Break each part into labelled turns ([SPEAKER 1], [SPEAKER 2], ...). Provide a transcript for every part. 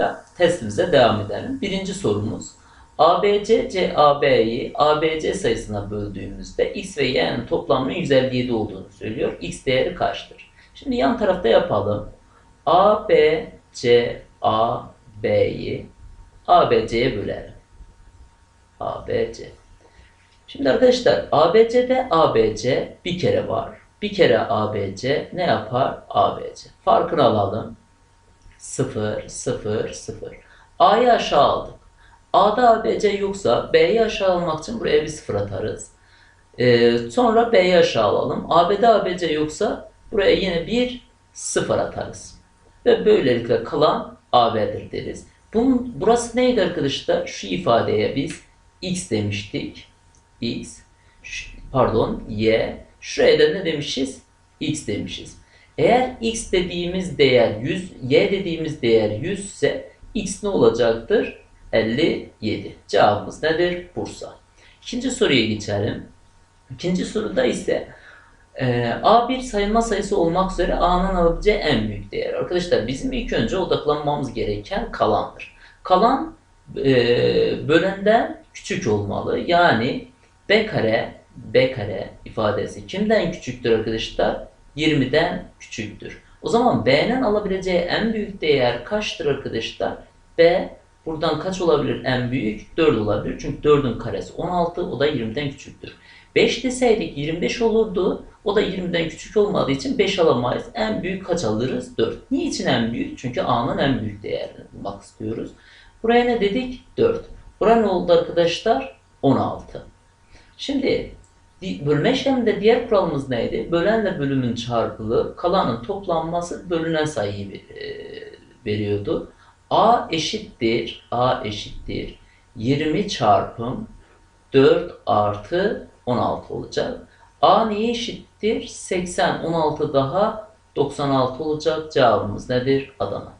[SPEAKER 1] soruyla testimize devam edelim. Birinci sorumuz. ABC, CAB'yi ABC sayısına böldüğümüzde x ve y'nin toplamının 157 olduğunu söylüyor. x değeri kaçtır? Şimdi yan tarafta yapalım. AB, CAB'yi ABC'ye bölerim. ABC. Şimdi arkadaşlar ABC'de ABC bir kere var. Bir kere ABC ne yapar? ABC. Farkını alalım. 0, 0, 0. A'yı aşağı aldık. A'da ABC yoksa B'yi aşağı almak için buraya bir 0 atarız. Ee, sonra B'yi aşağı alalım. AB'de ABC yoksa buraya yine bir 0 atarız. Ve böylelikle kalan AB'dir deriz. Bunun, burası neydi arkadaşlar? Şu ifadeye biz x demiştik. x, pardon y. Şuraya da ne demişiz? x demişiz. Eğer x dediğimiz değer 100, y dediğimiz değer 100 ise x ne olacaktır? 57. Cevabımız nedir? Bursa. İkinci soruya geçelim. İkinci soruda ise e, A bir sayılma sayısı olmak üzere A'nın alabileceği en büyük değer. Arkadaşlar bizim ilk önce odaklanmamız gereken kalandır. Kalan e, bölenden küçük olmalı. Yani B kare, B kare ifadesi kimden küçüktür arkadaşlar? 20'den küçüktür. O zaman B'nin alabileceği en büyük değer kaçtır arkadaşlar? B buradan kaç olabilir en büyük? 4 olabilir. Çünkü 4'ün karesi 16, o da 20'den küçüktür. 5 deseydik 25 olurdu. O da 20'den küçük olmadığı için 5 alamayız. En büyük kaç alırız? 4. Niçin en büyük? Çünkü A'nın en büyük değerini bulmak istiyoruz. Buraya ne dedik? 4. Buraya ne oldu arkadaşlar? 16. Şimdi di- bölme işleminde diğer kuralımız neydi? Bölenle bölümün çarpımı, kalanın toplanması bölünen sayıyı e, veriyordu. A eşittir, A eşittir 20 çarpım 4 artı 16 olacak. A neye eşittir? 80, 16 daha 96 olacak. Cevabımız nedir? Adana.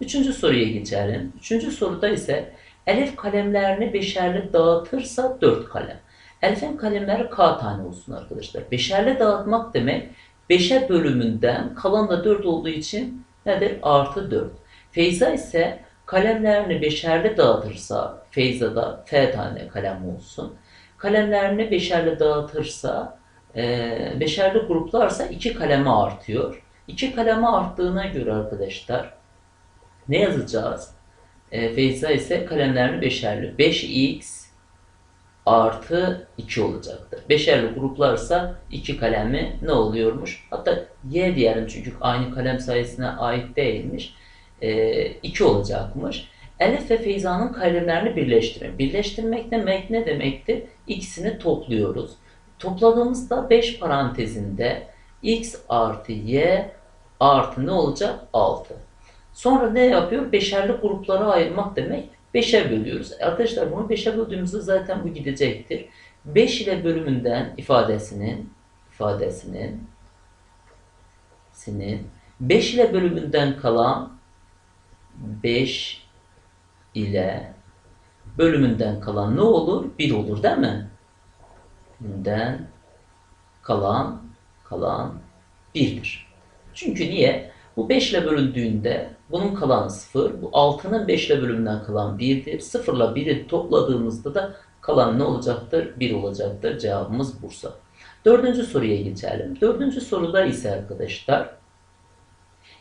[SPEAKER 1] Üçüncü soruya geçelim. Üçüncü soruda ise Elif kalemlerini beşerli dağıtırsa 4 kalem. Elif'in kalemleri K tane olsun arkadaşlar. Beşerli dağıtmak demek 5'e bölümünden kalan da 4 olduğu için nedir? Artı 4. Feyza ise kalemlerini beşerli dağıtırsa Feyza'da F tane kalem olsun. Kalemlerini beşerli dağıtırsa e, beşerli gruplarsa iki kaleme artıyor. İki kaleme arttığına göre arkadaşlar ne yazacağız? E, Feyza ise kalemlerini beşerli. 5x artı 2 olacaktır. Beşerli gruplarsa iki kalemi ne oluyormuş? Hatta y diyelim çünkü aynı kalem sayısına ait değilmiş. 2 olacakmış. Elif ve Feyza'nın kalemlerini birleştirin. Birleştirmek demek ne demekti? İkisini topluyoruz. Topladığımızda 5 parantezinde x artı y artı ne olacak? 6. Sonra ne yapıyor? Beşerli gruplara ayırmak demek. 5'e bölüyoruz. Arkadaşlar bunu 5'e böldüğümüzde zaten bu gidecektir. 5 ile bölümünden ifadesinin ifadesinin sinin 5 ile bölümünden kalan 5 ile bölümünden kalan ne olur? 1 olur değil mi? Bölümünden kalan kalan 1'dir. Çünkü niye? Bu 5 ile bölündüğünde bunun kalanı 0. Bu 6'nın 5 ile bölümünden kalan 1'dir. 0 ile 1'i topladığımızda da kalan ne olacaktır? 1 olacaktır. Cevabımız Bursa. Dördüncü soruya geçelim. Dördüncü soruda ise arkadaşlar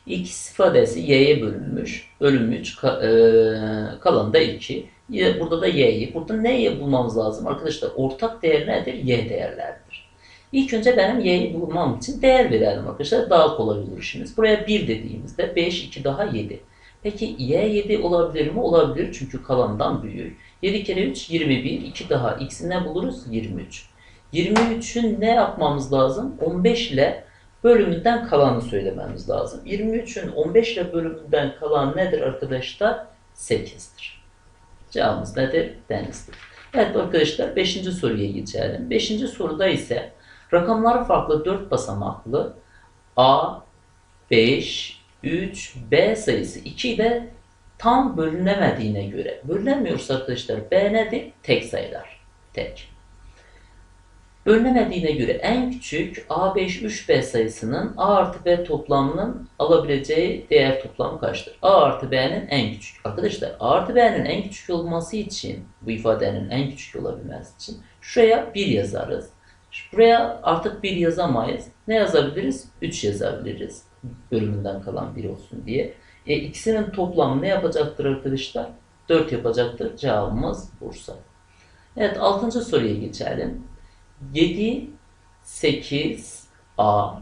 [SPEAKER 1] x ifadesi y'ye bölünmüş. Bölünmüş. Ka, e, kalan da 2. Yine Burada da y'yi. Burada neyi bulmamız lazım? Arkadaşlar ortak değer nedir? Y değerlerdir. İlk önce benim y'yi bulmam için değer verelim arkadaşlar. Daha kolay olur işimiz. Buraya 1 dediğimizde 5, 2 daha 7. Peki y 7 olabilir mi? Olabilir çünkü kalandan büyük. 7 kere 3 21. 2 daha x'i ne buluruz? 23. 23'ün ne yapmamız lazım? 15 ile bölümünden kalanı söylememiz lazım. 23'ün 15 ile bölümünden kalan nedir arkadaşlar? 8'dir. Cevabımız nedir? Deniz'dir. Evet arkadaşlar 5. soruya geçelim. 5. soruda ise rakamları farklı 4 basamaklı A, 5, 3, B sayısı 2 ile tam bölünemediğine göre bölünemiyorsa arkadaşlar B nedir? Tek sayılar. Tek. Bölünemediğine göre en küçük A5 3B sayısının A artı B toplamının alabileceği değer toplamı kaçtır? A artı B'nin en küçük. Arkadaşlar A artı B'nin en küçük olması için bu ifadenin en küçük olabilmesi için şuraya 1 yazarız. Buraya artık 1 yazamayız. Ne yazabiliriz? 3 yazabiliriz. Bölümünden kalan 1 olsun diye. E, ikisinin toplamı ne yapacaktır arkadaşlar? 4 yapacaktır. Cevabımız Bursa. Evet 6. soruya geçelim. 7, 8, A,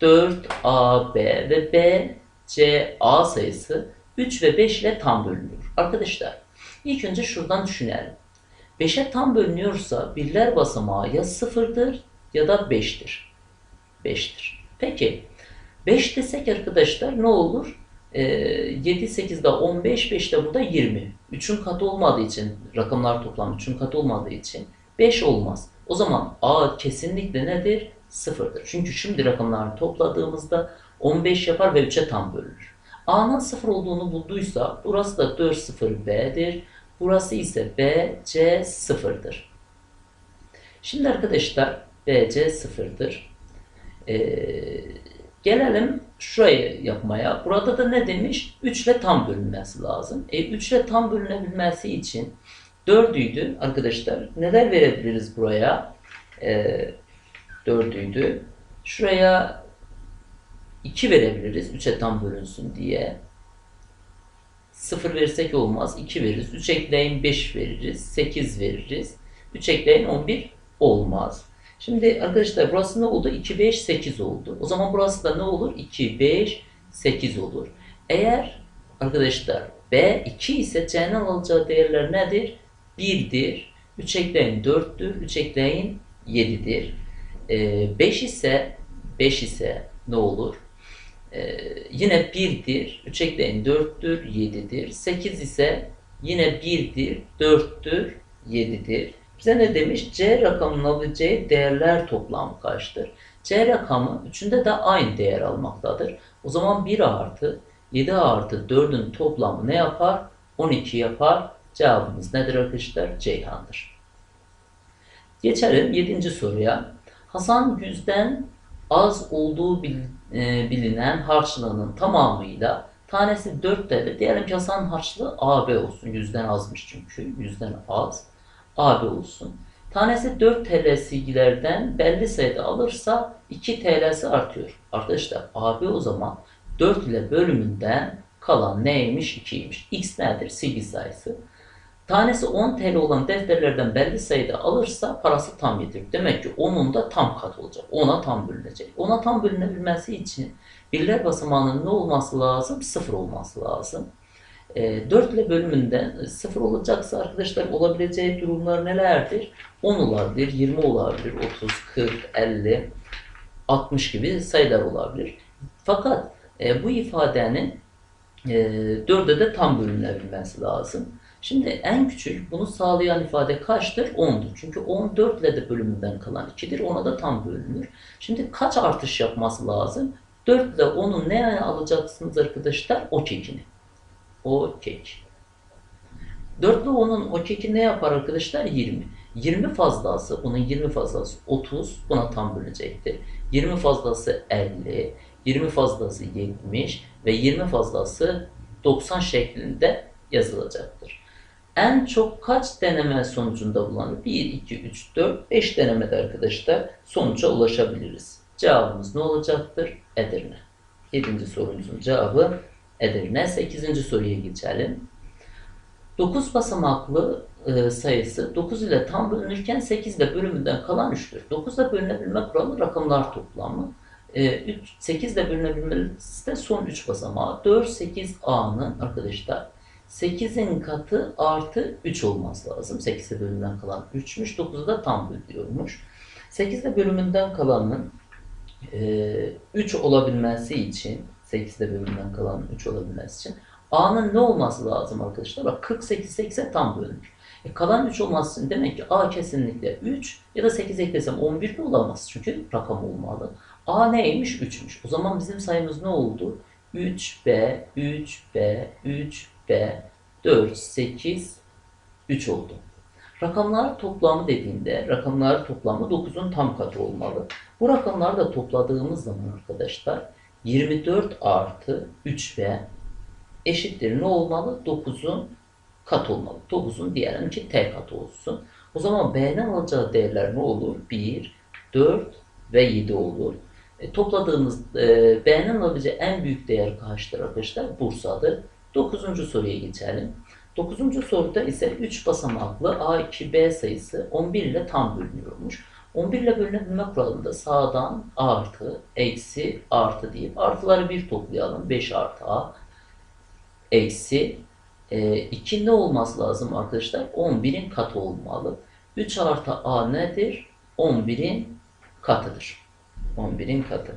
[SPEAKER 1] 4, A, B ve B, C, A sayısı 3 ve 5 ile tam bölünüyor. Arkadaşlar ilk önce şuradan düşünelim. 5'e tam bölünüyorsa birler basamağı ya 0'dır ya da 5'tir. 5'tir. Peki 5 desek arkadaşlar ne olur? Ee, 7, 8 daha 15, 5 de burada 20. 3'ün katı olmadığı için, rakamlar toplamı 3'ün katı olmadığı için 5 olmaz. O zaman A kesinlikle nedir? Sıfırdır. Çünkü şimdi rakamları topladığımızda 15 yapar ve 3'e tam bölünür. A'nın sıfır olduğunu bulduysa burası da 4 0 B'dir. Burası ise B, C sıfırdır. Şimdi arkadaşlar B, C sıfırdır. Ee, gelelim şurayı yapmaya. Burada da ne demiş? 3 ile tam bölünmesi lazım. E, 3 ile tam bölünebilmesi için 4'üydü arkadaşlar. Neler verebiliriz buraya? Ee, 4'üydü. Şuraya 2 verebiliriz. 3'e tam bölünsün diye. 0 verirsek olmaz. 2 veririz. 3 ekleyin 5 veririz. 8 veririz. 3 ekleyin 11 olmaz. Şimdi arkadaşlar burası ne oldu? 2, 5, 8 oldu. O zaman burası da ne olur? 2, 5, 8 olur. Eğer arkadaşlar B 2 ise C'nin alacağı değerler nedir? 1'dir. 3 ekleyin 4'tür. 3 ekleyin 7'dir. Ee, 5 ise 5 ise ne olur? Ee, yine 1'dir. 3 ekleyin 4'tür. 7'dir. 8 ise yine 1'dir. 4'tür. 7'dir. Bize ne demiş? C rakamının alabileceği değerler toplamı kaçtır? C rakamı üçünde de aynı değer almaktadır. O zaman 1 artı 7 artı 4'ün toplamı ne yapar? 12 yapar. Cevabımız nedir arkadaşlar? Ceyhan'dır. Geçelim 7. soruya. Hasan yüzden az olduğu bil- e, bilinen harçlığının tamamıyla tanesi 4 TL. Diyelim ki Hasan harçlığı AB olsun. Yüzden azmış çünkü. Yüzden az. AB olsun. Tanesi 4 TL silgilerden belli sayıda alırsa 2 TL'si artıyor. Arkadaşlar AB o zaman 4 ile bölümünden kalan neymiş? 2'ymiş. X nedir? Silgi sayısı. Tanesi 10 TL olan defterlerden belli sayıda alırsa parası tam getirir. Demek ki onun da tam kat olacak. Ona tam bölünecek. Ona tam bölünebilmesi için birler basamağının ne olması lazım? Sıfır olması lazım. E, 4 ile bölümünden 0 olacaksa arkadaşlar olabileceği durumlar nelerdir? 10 olabilir, 20 olabilir, 30, 40, 50, 60 gibi sayılar olabilir. Fakat e, bu ifadenin e, 4'e de tam bölünebilmesi lazım. Şimdi en küçük bunu sağlayan ifade kaçtır? 10'dur. Çünkü 10 4 ile de bölümünden kalan 2'dir. Ona da tam bölünür. Şimdi kaç artış yapması lazım? 4 ile 10'un ne alacaksınız arkadaşlar? O kekini. O kek. 4 ile 10'un o keki ne yapar arkadaşlar? 20. 20 fazlası, bunun 20 fazlası 30, buna tam bölecektir. 20 fazlası 50, 20 fazlası 70 ve 20 fazlası 90 şeklinde yazılacaktır. En çok kaç deneme sonucunda bulanır? 1, 2, 3, 4, 5 denemede arkadaşlar sonuca ulaşabiliriz. Cevabımız ne olacaktır? Edirne. 7. sorumuzun cevabı Edirne. 8. soruya geçelim. 9 basamaklı e, sayısı 9 ile tam bölünürken 8 ile bölümünden kalan 3'tür. 9 ile bölünebilme kuralı rakamlar toplamı. E, 3, 8 ile bölünebilmesi de son 3 basamağı. 4, 8 A'nın arkadaşlar 8'in katı artı 3 olması lazım. 8 ile bölümünden kalan 3'müş. 9'u da tam bölüyormuş. 8 ile bölümünden kalanın e, 3 olabilmesi için 8 ile bölümünden kalan 3 olabilmesi için A'nın ne olması lazım arkadaşlar? Bak 48 8'e tam bölünür. E kalan 3 olması için demek ki A kesinlikle 3 ya da 8 eklesem 11 de olamaz. Çünkü rakam olmalı. A neymiş? 3'müş. O zaman bizim sayımız ne oldu? 3B, 3B, 3B, 4, 8, 3 oldu. Rakamlar toplamı dediğinde rakamlar toplamı 9'un tam katı olmalı. Bu rakamları da topladığımız zaman arkadaşlar 24 artı 3b eşittir ne olmalı? 9'un kat olmalı. 9'un diyelim ki t katı olsun. O zaman b'den alacağı değerler ne olur? 1, 4 ve 7 olur. E, topladığımız e, B'nin alabileceği en büyük değer kaçtır arkadaşlar? Bursa'dır. 9. soruya geçelim. 9. soruda ise 3 basamaklı A2B sayısı 11 ile tam bölünüyormuş. 11 ile bölünebilme kuralında sağdan artı, eksi, artı deyip artıları bir toplayalım. 5 artı A, eksi, e, 2 ne olması lazım arkadaşlar? 11'in katı olmalı. 3 artı A nedir? 11'in katıdır. 11'in katı.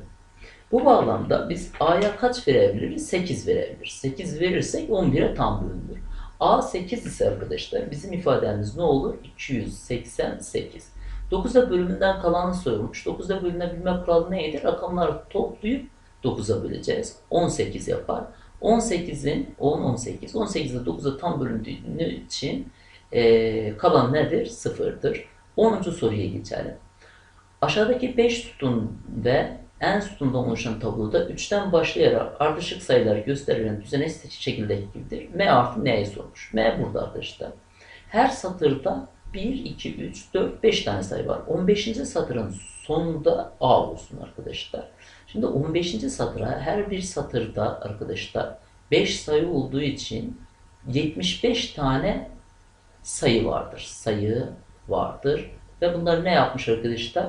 [SPEAKER 1] Bu bağlamda biz A'ya kaç verebiliriz? 8 verebiliriz. 8 verirsek 11'e tam bölünür. A 8 ise arkadaşlar bizim ifademiz ne olur? 288. 9'a bölümünden kalanı sorulmuş. 9'a bölünebilme kuralı neydi? Rakamları toplayıp 9'a böleceğiz. 18 yapar. 18'in 10 18. 18'de 9'a tam bölündüğü için eee, kalan nedir? Sıfırdır. 10. soruya geçelim. Aşağıdaki 5 sütun ve en sütundan oluşan tabloda 3'ten başlayarak ardışık sayılar gösterilen düzenek şekilde gibidir. M artı N'ye sormuş. M burada arkadaşlar. Her satırda 1, 2, 3, 4, 5 tane sayı var. 15. satırın sonunda A olsun arkadaşlar. Şimdi 15. satıra her bir satırda arkadaşlar 5 sayı olduğu için 75 tane sayı vardır. Sayı vardır. Ve bunları ne yapmış arkadaşlar?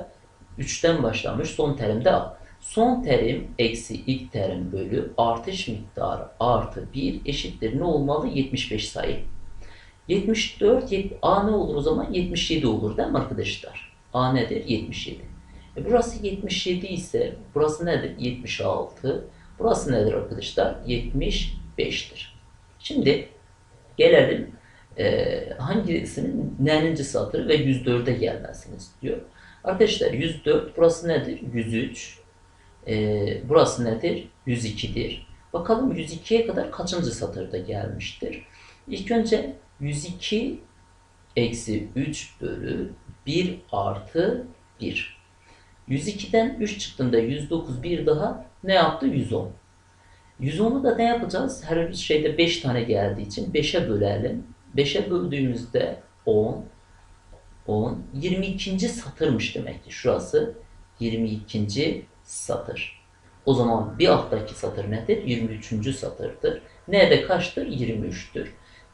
[SPEAKER 1] 3'ten başlamış son terimde A. Son terim eksi ilk terim bölü artış miktarı artı 1 eşittir ne olmalı? 75 sayı. 74, yet- A ne olur o zaman? 77 olur değil mi arkadaşlar? A nedir? 77. E burası 77 ise burası nedir? 76. Burası nedir arkadaşlar? 75'tir. Şimdi gelelim e, hangisinin neninci satır ve 104'e gelmesini istiyor. Arkadaşlar 104 burası nedir? 103. E, burası nedir? 102'dir. Bakalım 102'ye kadar kaçıncı satırda gelmiştir? İlk önce 102 eksi 3 bölü 1 artı 1. 102'den 3 çıktığında 109 bir daha ne yaptı? 110. 110'u da ne yapacağız? Her bir şeyde 5 tane geldiği için 5'e bölelim. 5'e böldüğümüzde 10, 10, 22. satırmış demek ki şurası 22. satır. O zaman bir alttaki satır nedir? 23. satırdır. N'de kaçtır? 23'tür.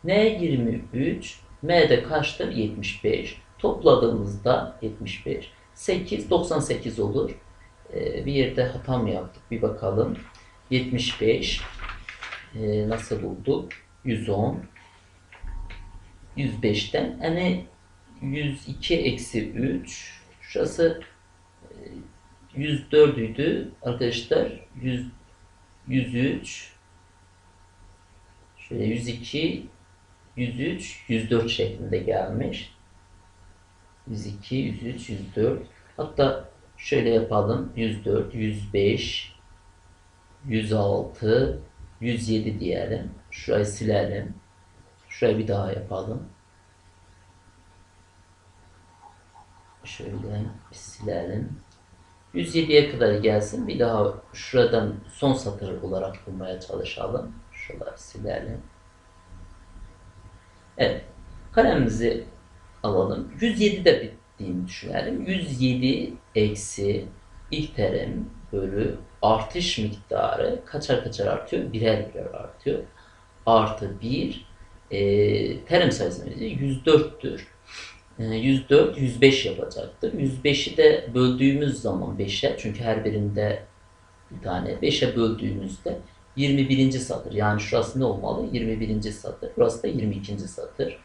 [SPEAKER 1] N 23, M'de kaçtır? 75. Topladığımızda 75. 8, 98 olur. Ee, bir yerde hata mı yaptık? Bir bakalım. 75. Ee, nasıl bulduk? 110. 105'ten. Yani 102 eksi 3. Şurası 104 idi arkadaşlar. 100, 103 şöyle 102 103 104 şeklinde gelmiş. 102 103 104 hatta şöyle yapalım 104 105 106 107 diyelim. Şurayı silelim. Şurayı bir daha yapalım. Şöyle silelim. 107'ye kadar gelsin. Bir daha şuradan son satır olarak bulmaya çalışalım. Şuraları silelim. Evet. Kalemimizi alalım. 107'de bittiğini düşünelim. 107 eksi ilk terim bölü artış miktarı kaçar kaçar artıyor? Birer birer artıyor. Artı 1 e, terim sayısını 104'tür. 104, 105 yapacaktır. 105'i de böldüğümüz zaman 5'e çünkü her birinde bir tane 5'e böldüğümüzde 21. satır. Yani şurası ne olmalı? 21. satır. Burası da 22. satır.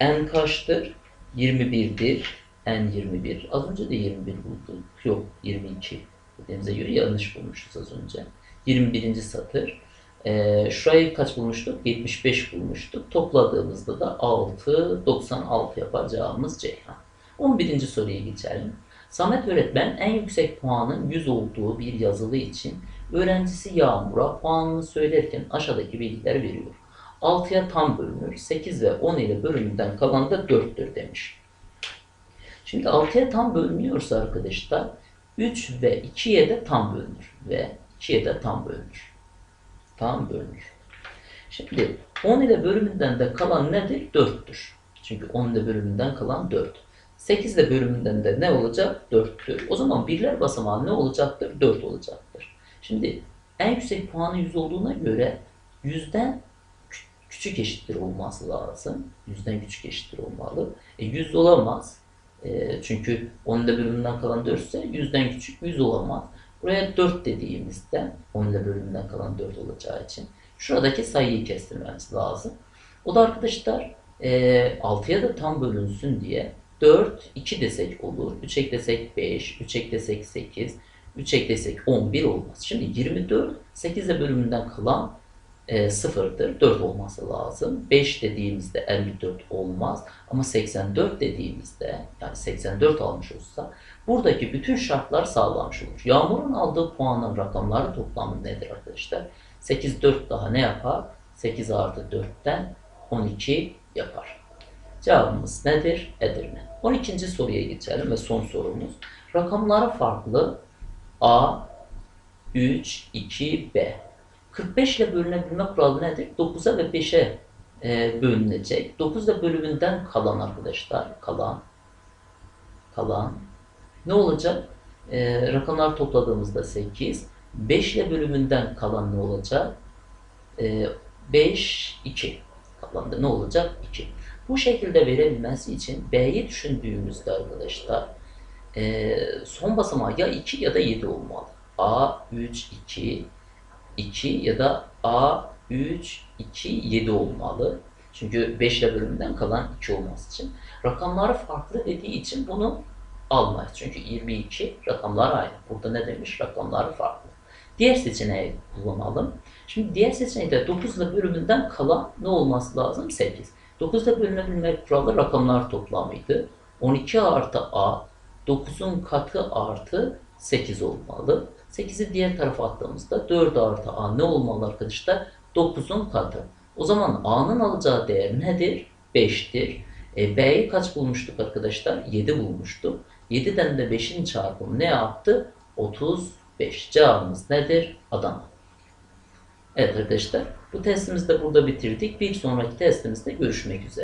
[SPEAKER 1] N kaçtır? 21'dir. N 21. Az önce de 21 bulduk. Yok 22. Dediğimize göre yanlış bulmuşuz az önce. 21. satır. Ee, şurayı kaç bulmuştuk? 75 bulmuştuk. Topladığımızda da 6, 96 yapacağımız Ceyhan. 11. soruya geçelim. Samet öğretmen en yüksek puanın 100 olduğu bir yazılı için öğrencisi Yağmur'a puanını söylerken aşağıdaki bilgiler veriyor. 6'ya tam bölünür. 8 ve 10 ile bölümünden kalan da 4'tür demiş. Şimdi 6'ya tam bölünüyorsa arkadaşlar 3 ve 2'ye de tam bölünür. Ve 2'ye de tam bölünür. Tam bölünür. Şimdi 10 ile bölümünden de kalan nedir? 4'tür. Çünkü 10 ile bölümünden kalan 4. 8 ile bölümünden de ne olacak? 4'tür. O zaman birler basamağı ne olacaktır? 4 olacaktır. Şimdi en yüksek puanı 100 olduğuna göre 100'den kü- küçük eşittir olması lazım. 100'den küçük eşittir olmalı. E, 100 olamaz. E, çünkü 10 ile bölümünden kalan 4 ise 100'den küçük 100 olamaz. Buraya 4 dediğimizde 10 ile bölümünden kalan 4 olacağı için şuradaki sayıyı kestirmemiz lazım. O da arkadaşlar e, 6'ya da tam bölünsün diye 4, 2 desek olur. 3 eklesek 5, 3 eklesek 8, 3 eklesek 11 olmaz. Şimdi 24, 8 ile bölümünden kalan e, sıfırdır. 4 olması lazım. 5 dediğimizde 54 olmaz. Ama 84 dediğimizde yani 84 almış olsa buradaki bütün şartlar sağlanmış olur. Yağmur'un aldığı puanın rakamları toplamı nedir arkadaşlar? 8, 4 daha ne yapar? 8 artı 4'ten 12 yapar. Cevabımız nedir? Edirne. 12. soruya geçelim ve son sorumuz. Rakamları farklı A, 3, 2, B. 45 ile bölünebilme kuralı nedir? 9'a ve 5'e e, bölünecek. 9 ile bölümünden kalan arkadaşlar, kalan, kalan ne olacak? E, rakamlar topladığımızda 8. 5 ile bölümünden kalan ne olacak? E, 5, 2. Kalan da ne olacak? 2. Bu şekilde verilmesi için B'yi düşündüğümüzde arkadaşlar e, son basamağı ya 2 ya da 7 olmalı. A 3 2 2 ya da A 3 2 7 olmalı. Çünkü 5 ile bölümünden kalan 2 olması için. Rakamları farklı dediği için bunu almayız. Çünkü 22 rakamlar aynı. Burada ne demiş? Rakamları farklı. Diğer seçeneği kullanalım. Şimdi diğer seçenekte 9 ile bölümünden kalan ne olması lazım? 8. 9 ile bölünebilme kuralı rakamlar toplamıydı. 12 artı A 9'un katı artı 8 olmalı. 8'i diğer tarafa attığımızda 4 artı A ne olmalı arkadaşlar? 9'un katı. O zaman A'nın alacağı değer nedir? 5'tir. E, B'yi kaç bulmuştuk arkadaşlar? 7 bulmuştuk. 7'den de 5'in çarpımı ne yaptı? 35. Cevabımız nedir? Adana. Evet arkadaşlar bu testimizi de burada bitirdik. Bir sonraki testimizde görüşmek üzere.